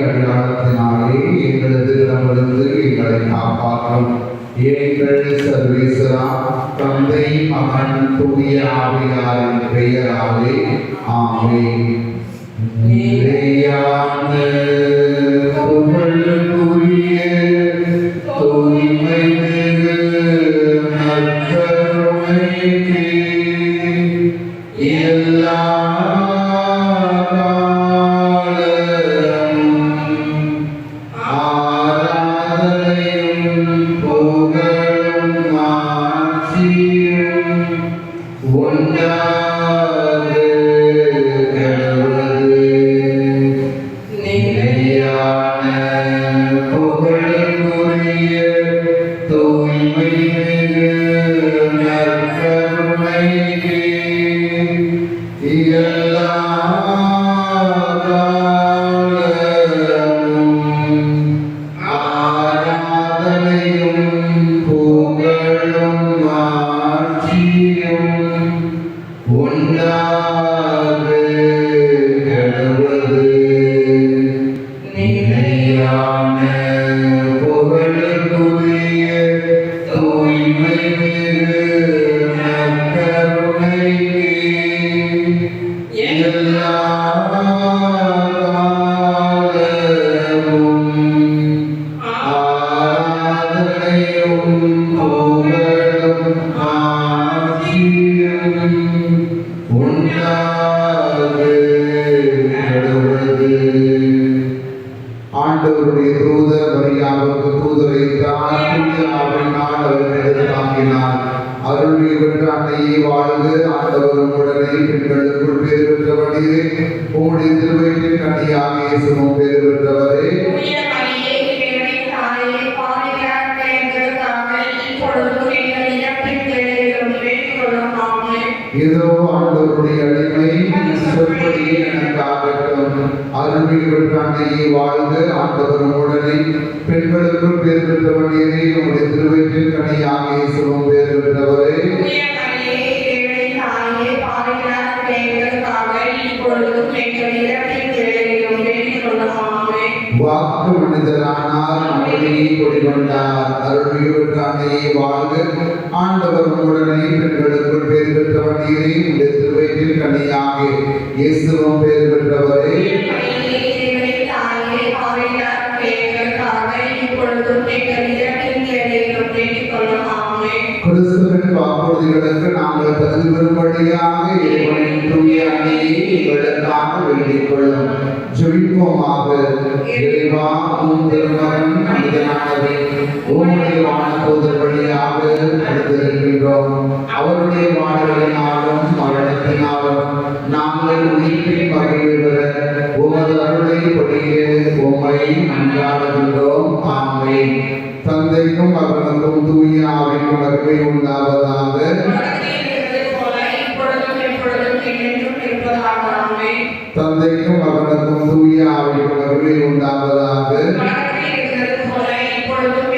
அடையாளத்தினாலே எங்களது நம்மிருந்து எங்களை காப்பாற்றும் எங்கள் சர்வேஸ்வரா தந்தை மகன் தூய ஆவியாரின் பெயராலே ஆமே Thank you. إلا எல்லா ஆமென். இதோ ஆண்டவருடைய அடிமை சொற்படியே எனக்கு ஆகட்டும் அருள்மிகு வாழ்ந்து ஆண்டவரும் உடனே பெண்களுக்குள் பேர் பெற்றவனே உம்முடைய திருவயிற்றின் கனியாக பேர் பெற்றவரே. வாக்கு மனிதரானார் மகளிரை கொடிகொண்டார். அருள்மிகு பெற்ற வாழ்ந்து ஆண்டவர் உடனே பெண்களுக்குள் பேர் பெற்றவர் நீரே. உடைய திருவயிற்றில் கனியாக இயேசுவும் பேர் பெற்றவரே. வேண்டிக் கொள்ளும் கிறிஸ்துவின் வாக்குறுதிகளுக்கு நாங்கள் பெறும்படியாக இறைவனின் தூய எங்களுக்காக வேண்டிக் கொள்ளும். இறைவா உம் திருமகன் மனிதனானவை உம்முடைய வானதூதர் வழியாக அடுத்திருக்கின்றோம் அவருடைய வானங்களினாலும் மரணத்தினாலும் நாங்கள் உயிர்ப்பின் வகையில் பெற உமது அருளை பொழிய உம்மை நன்றாடுகின்றோம் ஆமென். தந்தைக்கும் மகனுக்கும் தூய ஆவிக்கும் வருகை உண்டாவதாக தொடக்கத்தில் இருந்தது போல இப்பொழுதும் எப்பொழுதும் என்றென்றும் இருப்பதாக ஆமென். தந்தைக்கும் மகனுக்கும் தூய ஆவிக்கும் வருகை உண்டாவதாக தொடக்கத்தில் இருந்தது போல இப்பொழுதும் எப்பொழுதும் என்றென்றும் இருப்பதாக ஆமென். தந்தைக்கும் மகனுக்கும் தூய ஆவிக்கும் வருகை உண்டாவதாக தொடக்கத்தில் இருந்தது போல இப்பொழுதும்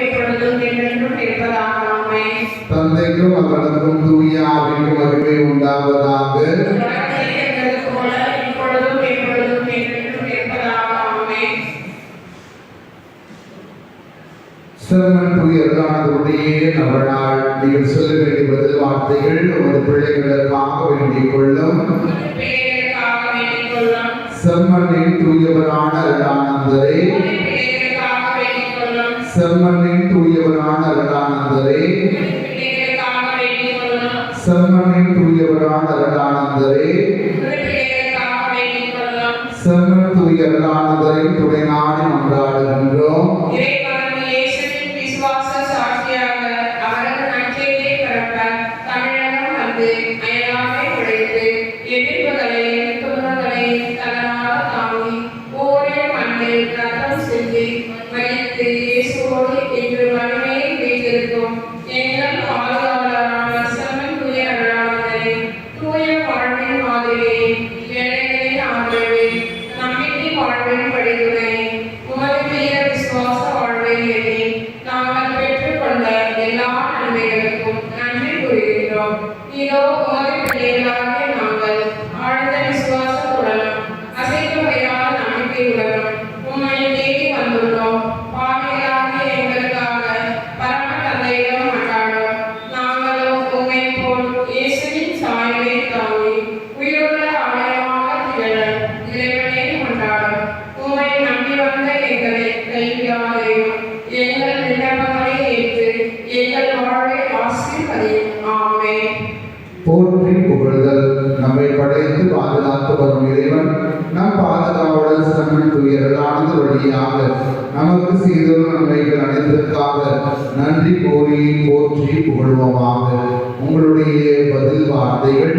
எப்பொழுதும் என்றென்றும் இருப்பதாக ஆமென். சிறுவன் துயர்கானதுடைய நவநாள் நீங்கள் சொல்ல வேண்டிய பதில் வார்த்தைகள் உமது பிள்ளைகளுக்காக வேண்டிக் கொள்ளும். செம்மண்ணின் தூயவரான அருளானந்தரே செம்மண்ணின் தூயவரான அருளானந்தரே செம்மண்ணின் தூயவரான அருளானந்தரே செம்மன் தூய அருளானந்தரின் துணை நம்பிக்கை வாழ்வின் படிவுரை எங்களை கைவிடாதேயும் எங்கள் விண்ணப்பங்களை ஏற்று எங்கள் வாழ்வை ஆசீர்வதையும். ஆமே போற்றி புகழ்தல். நம்மை படைத்து பாதுகாத்து வரும் இறைவன். நம் பாதுகாவலர் துயரலானது வழியாக. நமக்கு செய்துள்ள நன்மைகள் அனைத்திற்காக நன்றி கோரி போற்றி புகழ்வோமாக. உங்களுடைய பதில் வார்த்தைகள்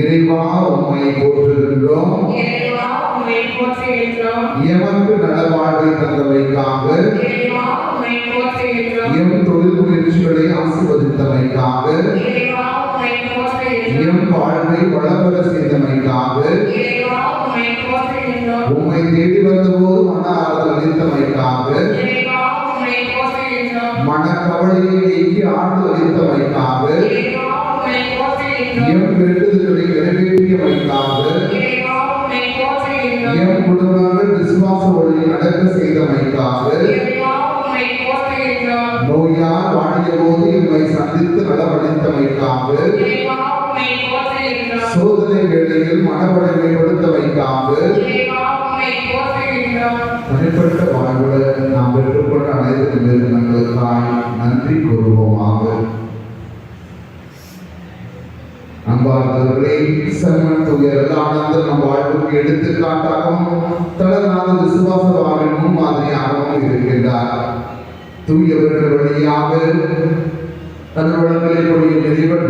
இறைவாக உண்மை போற்றுகின்றோம். எமக்கு நலவாழ்வை உம்மை போற்றுகின்றோம் எம் தொழில் முயற்சிகளை ஆசிர்வதித்தமைக்காக எம் வாழ்வை வளம்பெற செய்தமைக்காக உம்மை தேடி வந்தபோது மன ஆறுதல் அளித்தமைக்காக மனக்கவலையை நீக்கி ஆறுதல் அளித்தமைக்காக எம் வேண்டுதல்களை நிறைவேற்றியமைக்காக எம் குடும்பங்கள் விசுவாச வழியில் நடக்க செய்தமைக்காக நோயால் வாடிய போது எம்மை சந்தித்து போற்றுகின்றோம் சோதனை வேளையில் உம்மை போற்றுகின்றோம் தனிப்பட்ட வாழ்வில் நாம் பெற்றுக்கொண்ட அனைத்து நிறுவனங்களுக்காய் நன்றி கூறுவோமாக. அன்பார்ந்தவர்களே செம்மன் துயர் ஆனந்தம் நம் வாழ்வுக்கு எடுத்துக்காட்டாகவும் தளர்நாத விசுவாச வாழ்வின் முன்மாதிரியாகவும் இருக்கின்றார். தூயவர்கள் வழியாக தன்னுடங்களை கொடிய இறைவன்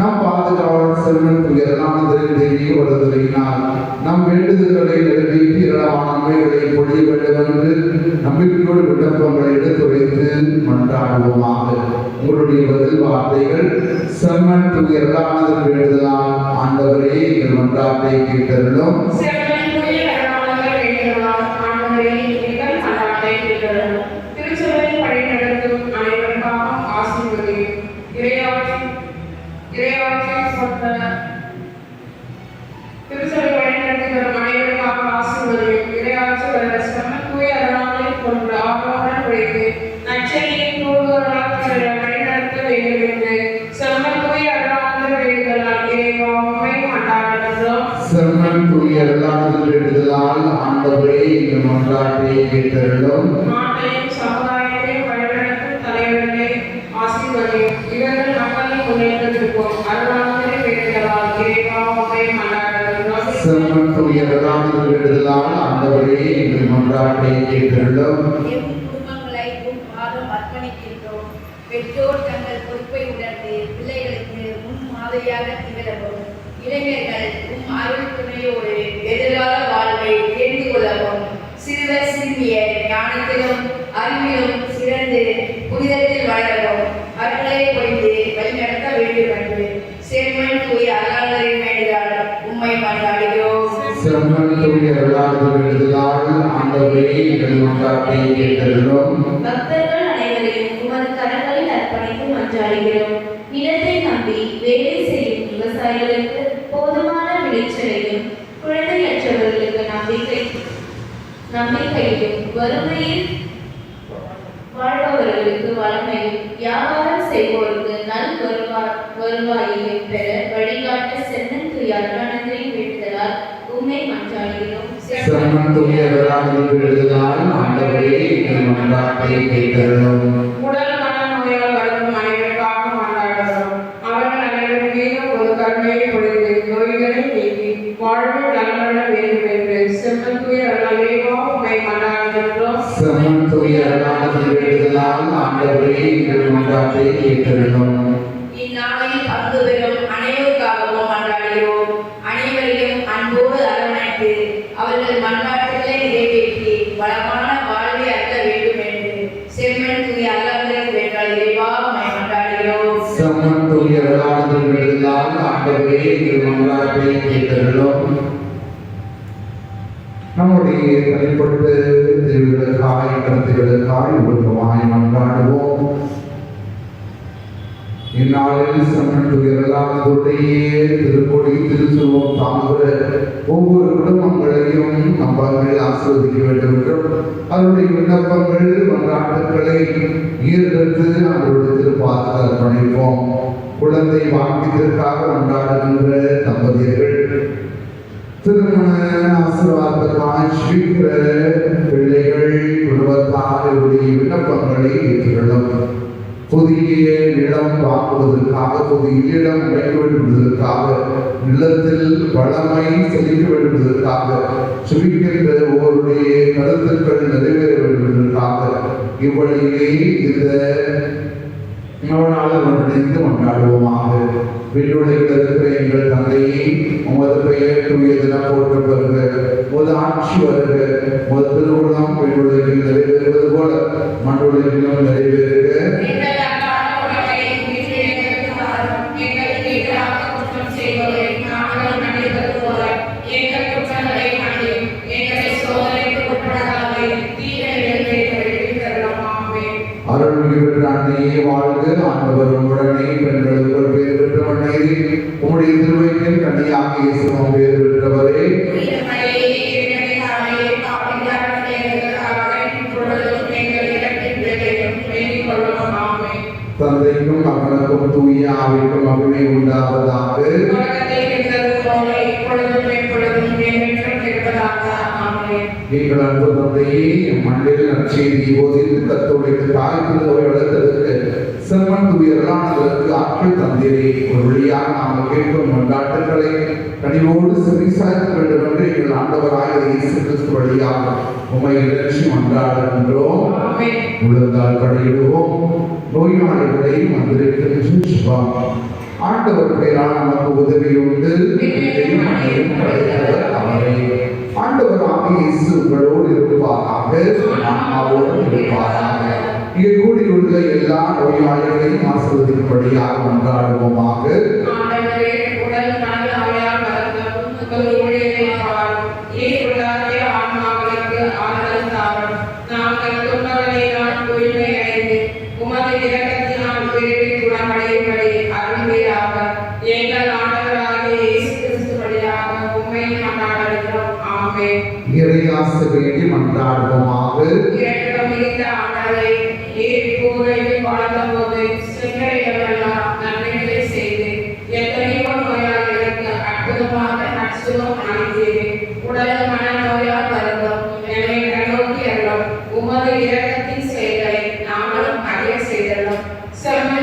நம் பாதுகாவலர் செல்வன் துயரலானதரின் தெய்வீக வருதலினால் நம் வேண்டுதல்களை நிறைவேற்றி ஏராளமான நன்மைகளை பொழிய வேண்டும் என்று நம்பிக்கையோடு விண்ணப்பங்களை எடுத்துரைத்து மன்றாடுவோமாக. உங்களுடைய பதில் வார்த்தைகள் செம்மன் துயரலானதன் வேண்டுதலால் ஆண்டவரே எங்கள் மன்றாட்டை கேட்டருளும். செல்வன் புயல் செம்மன் துயரலானதன் வேண்டுதலால் ஆண்டவரே என்று மன்றாட்டை கேட்டருளும். பெற்றோர் தங்கள் பொறுப்பை உணர்ந்து பிள்ளைகளுக்கு முன் மாதிரியாக திகழவும் இளைஞர்கள் உம் அருள் துணையோடு எதிர்கால வாழ்வை கொள்ளவும் சிறுவர் சிறுமியர் ஞானத்திலும் அறிவிலும் சிறந்து புனிதத்தில் வளரவும் அவர்களை துயரலானதன் ஆண்டவரே எங்கள் மன்றாட்டை கேட்டருளும். பக்தர்கள் அனைவரையும் உமது கரங்களில் அர்ப்பணித்து மன்றாடுகிறோம் நிலத்தை நம்பி வேலை செய்யும் விவசாயிகளுக்கு போதுமான விளைச்சலையும் குழந்தையற்றவர்களுக்கு நம்பிக்கை நம்பிக்கையும் வறுமையில் வாழ்பவர்களுக்கு வளமையும் வியாபாரம் செய்வோருக்கு நல் வருவாயையும் பெற வழிகாட்ட சென்னன் துயாரணத்தின் வேண்டுதலால் உண்மை மன்றாடுகிறோம் செம்மன் துயரலானதன் வேண்டுதலால் ஆண்டவரே எங்கள் மன்றாட்டை கேட்டருளும். உடல் மன நோயால் வருந்தும் அனைவருக்காக மன்றாடுகிறோம் அவர்கள் அனைவரும் மீதும் ஒரு கருணையை நோய்களை நீக்கி நலமட வேண்டும் என்று உண்மை மன்றாடுகின்றோம். வேண்டுதலால் ஆண்டவரே எங்கள் மன்றாட்டை கேட்டருளும் இந்நாளில் பங்கு பெறும் அனைவருக்காகவும் மன்றாடுகிறோம் அனைவரையும் அன்போடு அரவணைத்து அவர்கள் மன்றாட்டுகளை நிறைவேற்றி வளமான வாழ்வை அற்ற வேண்டும் என்று செம்மன் தூய அல்லாதரின் வேண்டால் இறைவா உம்மை மன்றாடுகிறோம் செம்மன் ஆண்டவரே எங்கள் மன்றாட்டை கேட்டருளும் நம்முடைய தனிப்பட்ட தேவைகளுக்காய் கருத்துகளுக்காய் ஒழுக்கமாய் மன்றாடுவோம். இந்நாளில் செம்மன் துயரலானதுடைய திருக்கொடி திருச்சுவம் தாங்குகிற ஒவ்வொரு குடும்பங்களையும் நம்பர்கள் ஆசிர்வதிக்க வேண்டும் என்றும் அவருடைய விண்ணப்பங்கள் மன்றாட்டுக்களை ஈர்த்து அவருடைய திருப்பாதத்தில் அர்ப்பணிப்போம் குழந்தை வாக்கியத்திற்காக கொண்டாடுகின்ற தம்பதியர்கள் திருமண ஆசீர்வாதமாய் ஸ்ரீகிற பிள்ளைகள் குடும்பத்தாருடைய விண்ணப்பங்களை ஏற்றுக்கொள்ளும். புதிய இடம் வாங்குவதற்காக புதிய இடம் வைக்க வேண்டுவதற்காக நிலத்தில் வளமை செழிக்க வேண்டுவதற்காக சுவிக்கின்ற ஒவ்வொருடைய கருத்துக்கள் நிறைவேற வேண்டுவதற்காக இவ்வழியே இந்த நவநாள் ஒன்றிணைந்து கொண்டாடுவோமாக விண்ணுலகில் இருக்கிற எங்கள் தந்தையை உமது பெயர் தூய தினம் போற்ற வருக உமது ஆட்சி வருக. உமது திருவுள்ளம் விண்ணுலகில் நிறைவேறுவது போல மண்ணுலகிலும் நிறைவேறுக. எங்கள் அன்பு தந்தையே மண்ணில் நற்செய்தி போதித்து கத்தோடைய தாய் திருவை வளர்த்ததற்கு செம்மன் துயரலானதற்கு ஆட்கள் தந்தீரே. ஒரு வழியாக நாங்கள் கேட்கும் கொண்டாட்டங்களை கனிவோடு செவிசாய்க்க வேண்டும் என்று எங்கள் ஆண்டவராக இயேசு கிறிஸ்து வழியாக உமை இலட்சி ஆமென். உழுந்தால் படையிடுவோம் நோயாளிகளை வந்திருக்கின்ற சுபம் ஆண்டவர் பெயரால் நமக்கு உதவி உண்டு அவரே. ஆண்டவர் ஆகிய இயேசு உங்களோடு இருப்பாராக. ஆன்மாவோடு இருப்பாராக. இங்கே கூடியுள்ள எல்லா நோயாளிகளையும் ஆசிர்வதிப்படியாக கொண்டாடுவோமாக ஆண்டவரே, பூமியில் வாழ்ந்தபோது செங்கடைகளெல்லாம் நன்மைகளை செய்து, எத்தனையோ நோயாளிகளுக்கு அற்புதமாக நற்சுகம் அளித்தீரே. உடல் மனநோயால் வருந்தும் என்னை கண்ணோக்கி அருளும். உமது இரக்கத்தின் செயல்களை நாங்களும் அறிய செய்தருளும். செம்மன்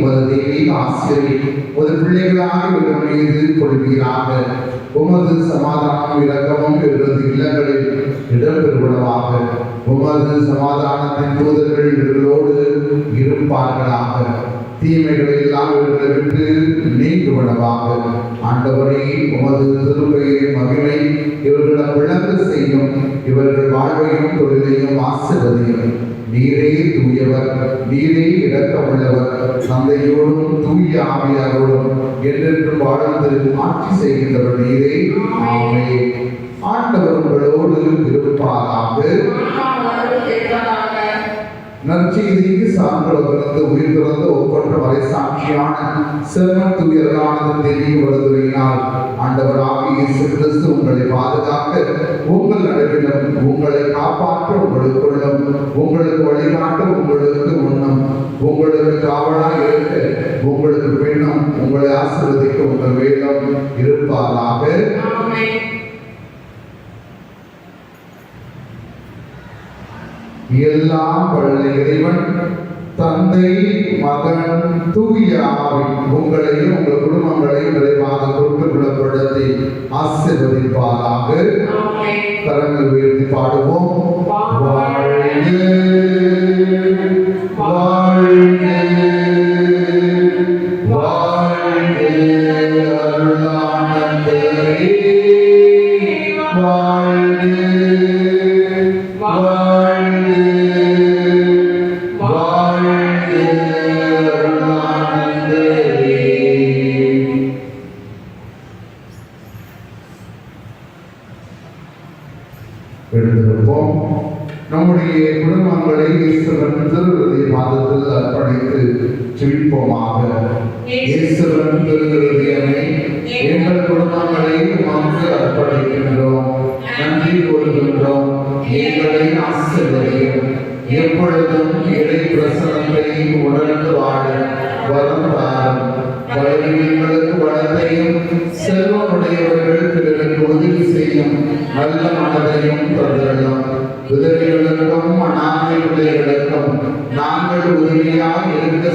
உமது தெய்வீக ஆசிரியரை உமது பிள்ளைகளாக இவர் மீது உமது சமாதானம் இலக்கமும் இவரது இல்லங்களில் இடம்பெறுவனவாக. உமது சமாதானத்தின் தூதர்கள் இவர்களோடு இருப்பார்களாக. தீமைகளை எல்லாம் இவர்களை விட்டு நீங்குவனவாக. ஆண்டவரே உமது திருப்பெயரின் மகிமை இவர்களிடம் விளங்கு செய்யும் இவர்கள் வாழ்வையும் தொழிலையும் ஆசிர்வதியும். நீரே தூயவர் நீரே இரக்கமுள்ளவர் தந்தையோடும் தூய ஆவியாரோடும் என்றென்று வாழ்ந்து ஆட்சி செய்கின்றவர் நீரே. ஆமே ஆண்டவர் உங்களோடு இருப்பாராக. நற்செய்திக்கு சான்றவர்களுக்கு உயிர் பிறந்த ஒவ்வொன்ற வரை சாட்சியான செம்மன் துயர்களானது தெரிய வருதுவினால் ஆண்டவராக இயேசு கிறிஸ்து உங்களை பாதுகாக்க உங்கள் நடுவிலும் உங்களை காப்பாற்ற ஆசீர்வதிக்க உங்கள் வேலம் இருப்பாராக. எல்லாம் வல்ல இறைவன் தந்தை மகன் தூய ஆவி உங்களையும் உங்கள் குடும்பங்களையும் நிறைவாக கொண்டு குணப்படுத்தி ஆசீர்வதிப்பாராக. கரங்கள் உயர்த்தி பாடுவோம் இயேசுவன் ஈஸ்வரன் திருவிருதை மாதத்தில் அர்ப்பணித்து செழிப்போமாக இயேசுவன் திருவிருதியமே எங்கள் குடும்பங்களை உமக்கு அர்ப்பணிக்கின்றோம் நன்றி கூறுகின்றோம் எங்களை ஆசிர்வதியும் எப்பொழுதும் இடை பிரசனத்தை உணர்ந்து வாழ வரம் தாரும் வலிமைகளுக்கு வளத்தையும் செல்வமுடையவர்கள் பிறருக்கு உதவி செய்யும். நல்ல மனதையும் தந்தரலாம் விதவைகளுக்கும் அனாதை பிள்ளைகளுக்கும் நாங்கள் உதவியாக இருக்க